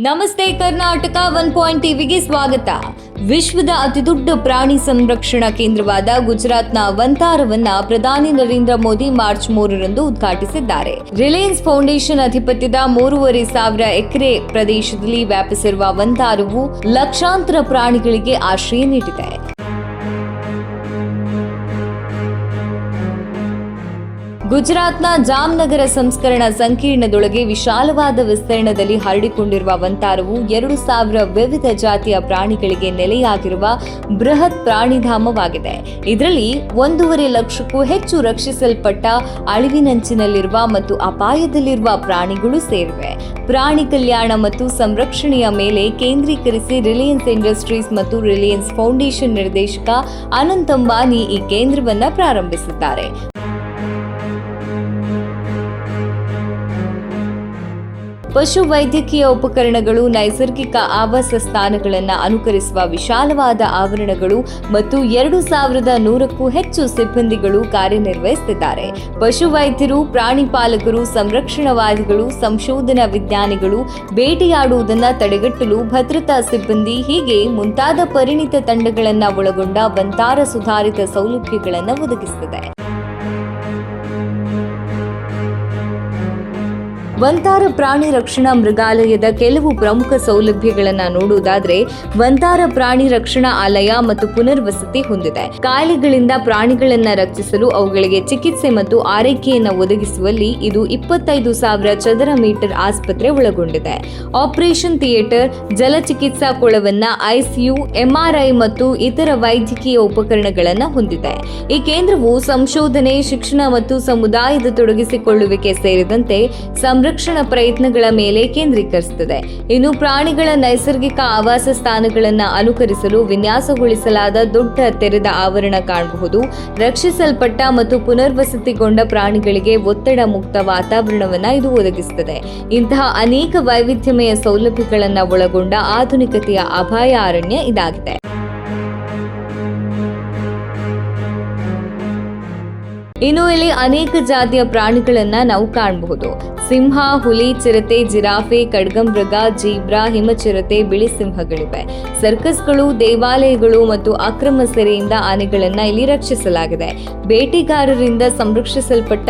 ನಮಸ್ತೆ Karnataka one point ಟಿವಿಗೆ ಸ್ವಾಗತ. ವಿಶ್ವದ ಅತಿದೊಡ್ಡ ಪ್ರಾಣಿ ಸಂರಕ್ಷಣಾ ಕೇಂದ್ರವಾದ ಗುಜರಾತ್ನ ವಂತಾರವನ್ನ ಪ್ರಧಾನಿ ನರೇಂದ್ರ ಮೋದಿ ಮಾರ್ಚ್ ಮೂರರಂದು ಉದ್ಘಾಟಿಸಿದ್ದಾರೆ. ರಿಲಯನ್ಸ್ ಫೌಂಡೇಶನ್ ಅಧಿಪತ್ಯದ ಮೂರುವರೆ ಸಾವಿರ ಎಕರೆ ಪ್ರದೇಶದಲ್ಲಿ ವ್ಯಾಪಿಸಿರುವ ವಂತಾರವು ಲಕ್ಷಾಂತರ ಪ್ರಾಣಿಗಳಿಗೆ ಆಶ್ರಯ ನೀಡಿದೆ. ಗುಜರಾತ್ನ ಜಾಮ್ನಗರ ಸಂಸ್ಕರಣ ಸಂಕೀರ್ಣದೊಳಗೆ ವಿಶಾಲವಾದ ವಿಸ್ತರಣದಲ್ಲಿ ಹರಡಿಕೊಂಡಿರುವ ವಂತಾರವು ಎರಡು ಸಾವಿರ ವಿವಿಧ ಜಾತಿಯ ಪ್ರಾಣಿಗಳಿಗೆ ನೆಲೆಯಾಗಿರುವ ಬೃಹತ್ ಪ್ರಾಣಿಧಾಮವಾಗಿದೆ. ಇದರಲ್ಲಿ ಒಂದೂವರೆ ಲಕ್ಷಕ್ಕೂ ಹೆಚ್ಚು ರಕ್ಷಿಸಲ್ಪಟ್ಟ ಅಳಿವಿನಂಚಿನಲ್ಲಿರುವ ಮತ್ತು ಅಪಾಯದಲ್ಲಿರುವ ಪ್ರಾಣಿಗಳು ಸೇರಿವೆ. ಪ್ರಾಣಿ ಕಲ್ಯಾಣ ಮತ್ತು ಸಂರಕ್ಷಣೆಯ ಮೇಲೆ ಕೇಂದ್ರೀಕರಿಸಿ ರಿಲಯನ್ಸ್ ಇಂಡಸ್ಟ್ರೀಸ್ ಮತ್ತು ರಿಲಯನ್ಸ್ ಫೌಂಡೇಶನ್ ನಿರ್ದೇಶಕ ಅನಂತ್ ಅಂಬಾನಿ ಈ ಕೇಂದ್ರವನ್ನು ಪ್ರಾರಂಭಿಸಿದ್ದಾರೆ. ಪಶು ವೈದ್ಯಕೀಯ ಉಪಕರಣಗಳು, ನೈಸರ್ಗಿಕ ಆವಾಸ ಸ್ಥಾನಗಳನ್ನು ಅನುಕರಿಸುವ ವಿಶಾಲವಾದ ಆವರಣಗಳು ಮತ್ತು ಎರಡು ಸಾವಿರದ ನೂರಕ್ಕೂ ಹೆಚ್ಚು ಸಿಬ್ಬಂದಿಗಳು ಕಾರ್ಯನಿರ್ವಹಿಸುತ್ತಿದ್ದಾರೆ. ಪಶು ವೈದ್ಯರು ಪ್ರಾಣಿಪಾಲಕರು ಸಂರಕ್ಷಣವಾದಿಗಳು ಸಂಶೋಧನಾ ವಿಜ್ಞಾನಿಗಳು ಭೇಟಿಯಾಡುವುದನ್ನು ತಡೆಗಟ್ಟಲು ಭದ್ರತಾ ಸಿಬ್ಬಂದಿ ಹೀಗೆ ಮುಂತಾದ ಪರಿಣಿತ ತಂಡಗಳನ್ನು ಒಳಗೊಂಡ ವಂತಾರ ಸುಧಾರಿತ ಸೌಲಭ್ಯಗಳನ್ನು ಒದಗಿಸುತ್ತದೆ. ವಂತಾರ ಪ್ರಾಣಿ ರಕ್ಷಣಾ ಮೃಗಾಲಯದ ಕೆಲವು ಪ್ರಮುಖ ಸೌಲಭ್ಯಗಳನ್ನು ನೋಡುವುದಾದ್ರೆ, ವಂತಾರ ಪ್ರಾಣಿ ರಕ್ಷಣಾ ಆಲಯ ಮತ್ತು ಪುನರ್ವಸತಿ ಹೊಂದಿದೆ. ಕಾಯಿಲೆಗಳಿಂದ ಪ್ರಾಣಿಗಳನ್ನ ರಕ್ಷಿಸಲು ಅವುಗಳಿಗೆ ಚಿಕಿತ್ಸೆ ಮತ್ತು ಆರೈಕೆಯನ್ನು ಒದಗಿಸುವಲ್ಲಿ ಇದು ಇಪ್ಪತ್ತೈದು ಸಾವಿರ ಚದರ ಮೀಟರ್ ಆಸ್ಪತ್ರೆ ಒಳಗೊಂಡಿದೆ. ಆಪರೇಷನ್ ಥಿಯೇಟರ್ ಜಲಚಿಕಿತ್ಸಾ ಕೊಳವನ್ನ ಐಸಿಯು, ಎಂಆರ್ಐ ಮತ್ತು ಇತರ ವೈದ್ಯಕೀಯ ಉಪಕರಣಗಳನ್ನು ಹೊಂದಿದೆ. ಈ ಕೇಂದ್ರವು ಸಂಶೋಧನೆ, ಶಿಕ್ಷಣ ಮತ್ತು ಸಮುದಾಯದ ತೊಡಗಿಸಿಕೊಳ್ಳುವಿಕೆ ಸೇರಿದಂತೆ ಸಂರಕ್ಷಣಾ ಪ್ರಯತ್ನಗಳ ಮೇಲೆ ಕೇಂದ್ರೀಕರಿಸುತ್ತದೆ. ಇನ್ನು ಪ್ರಾಣಿಗಳ ನೈಸರ್ಗಿಕ ಆವಾಸ ಸ್ಥಾನಗಳನ್ನು ಅನುಕರಿಸಲು ವಿನ್ಯಾಸಗೊಳಿಸಲಾದ ದೊಡ್ಡ ತೆರೆದ ಆವರಣ ಕಾಣಬಹುದು. ರಕ್ಷಿಸಲ್ಪಟ್ಟ ಮತ್ತು ಪುನರ್ವಸತಿಗೊಂಡ ಪ್ರಾಣಿಗಳಿಗೆ ಒತ್ತಡ ಮುಕ್ತ ವಾತಾವರಣವನ್ನು ಇದು ಒದಗಿಸುತ್ತದೆ. ಇಂತಹ ಅನೇಕ ವೈವಿಧ್ಯಮಯ ಸೌಲಭ್ಯಗಳನ್ನು ಒಳಗೊಂಡ ಆಧುನಿಕತೆಯ ಅಭಯ ಅರಣ್ಯ ಇದಾಗಿದೆ. ಇನ್ನು ಇಲ್ಲಿ ಅನೇಕ ಜಾತಿಯ ಪ್ರಾಣಿಗಳನ್ನ ನಾವು ಕಾಣಬಹುದು. ಸಿಂಹ, ಹುಲಿ, ಚಿರತೆ, ಜಿರಾಫೆ, ಖಡ್ಗಮೃಗ, ಜೀಬ್ರಾ, ಹಿಮಚಿರತೆ, ಬಿಳಿ ಸಿಂಹಗಳಿವೆ. ಸರ್ಕಸ್ಗಳು, ದೇವಾಲಯಗಳು ಮತ್ತು ಅಕ್ರಮ ಸೆರೆಯಿಂದ ಆನೆಗಳನ್ನ ಇಲ್ಲಿ ರಕ್ಷಿಸಲಾಗಿದೆ. ಬೇಟೆಗಾರರಿಂದ ಸಂರಕ್ಷಿಸಲ್ಪಟ್ಟ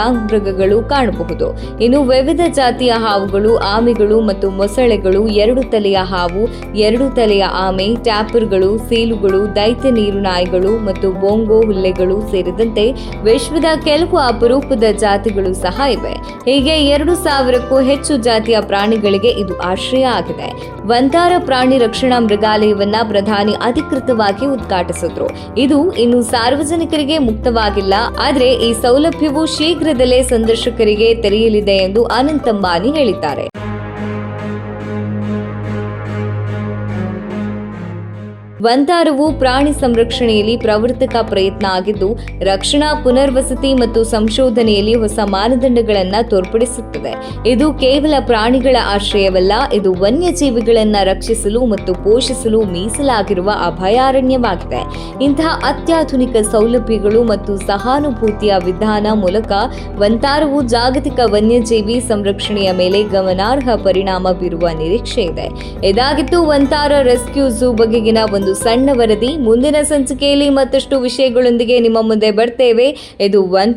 ಮೃಗಗಳು ಕಾಣಬಹುದು. ಇನ್ನು ವಿವಿಧ ಜಾತಿಯ ಹಾವುಗಳು, ಆಮೆಗಳು ಮತ್ತು ಮೊಸಳೆಗಳು, ಎರಡು ತಲೆಯ ಹಾವು, ಎರಡು ತಲೆಯ ಆಮೆ, ಟ್ಯಾಪರ್ಗಳು, ಸೀಲುಗಳು, ದೈತ್ಯ ನೀರು ನಾಯಿಗಳು ಮತ್ತು ಬೊಂಗೋ ಹುಲ್ಲೆಗಳು ಸೇರಿದಂತೆ ವಿಶ್ವದ ಕೆಲವು ಅಪರೂಪದ ಜಾತಿಗಳು ಸಹ ಇವೆ. ಹೀಗೆ ಎರಡು ಸಾವಿರಕ್ಕೂ ಹೆಚ್ಚು ಜಾತಿಯ ಪ್ರಾಣಿಗಳಿಗೆ ಇದು ಆಶ್ರಯ ಆಗಿದೆ. ವಂತಾರ ಪ್ರಾಣಿ ರಕ್ಷಣಾ ಮೃಗಾಲಯವನ್ನ ಪ್ರಧಾನಿ ಅಧಿಕೃತವಾಗಿ ಉದ್ಘಾಟಿಸಿದ್ರು. ಇದು ಇನ್ನು ಸಾರ್ವಜನಿಕರಿಗೆ ಮುಕ್ತವಾಗಿಲ್ಲ, ಆದರೆ ಈ ಸೌಲಭ್ಯವು ಶೀಘ್ರದಲ್ಲೇ ಸಂದರ್ಶಕರಿಗೆ ತೆರೆಯಲಿದೆ ಎಂದು ಅನಂತ್ ಅಂಬಾನಿ ಹೇಳಿದ್ದಾರೆ. ವಂತಾರವು ಪ್ರಾಣಿ ಸಂರಕ್ಷಣೆಯಲ್ಲಿ ಪ್ರವರ್ತಕ ಪ್ರಯತ್ನ ಆಗಿದ್ದು, ರಕ್ಷಣಾ ಪುನರ್ವಸತಿ ಮತ್ತು ಸಂಶೋಧನೆಯಲ್ಲಿ ಹೊಸ ಮಾನದಂಡಗಳನ್ನು ತೋರ್ಪಡಿಸುತ್ತದೆ. ಇದು ಕೇವಲ ಪ್ರಾಣಿಗಳ ಆಶ್ರಯವಲ್ಲ, ಇದು ವನ್ಯಜೀವಿಗಳನ್ನ ರಕ್ಷಿಸಲು ಮತ್ತು ಪೋಷಿಸಲು ಮೀಸಲಾಗಿರುವ ಅಭಯಾರಣ್ಯವಾಗಿದೆ. ಇಂತಹ ಅತ್ಯಾಧುನಿಕ ಸೌಲಭ್ಯಗಳು ಮತ್ತು ಸಹಾನುಭೂತಿಯ ವಿಧಾನ ಮೂಲಕ ವಂತಾರವು ಜಾಗತಿಕ ವನ್ಯಜೀವಿ ಸಂರಕ್ಷಣೆಯ ಮೇಲೆ ಗಮನಾರ್ಹ ಪರಿಣಾಮ ಬೀರುವ ನಿರೀಕ್ಷೆ ಇದೆ. ಇದಾಗಿತ್ತು ವಂತಾರ ರೆಸ್ಕ್ಯೂ ಝೂ ಬಗೆಗಿನ ಒಂದು ಸಣ್ಣ ವರದಿ. ಮುಂದಿನ ಸಂಚಿಕೆಯಲ್ಲಿ ಮತ್ತಷ್ಟು ವಿಷಯಗಳೊಂದಿಗೆ ನಿಮ್ಮ ಮುಂದೆ ಬರ್ತೇವೆ. ಇದು ಒನ್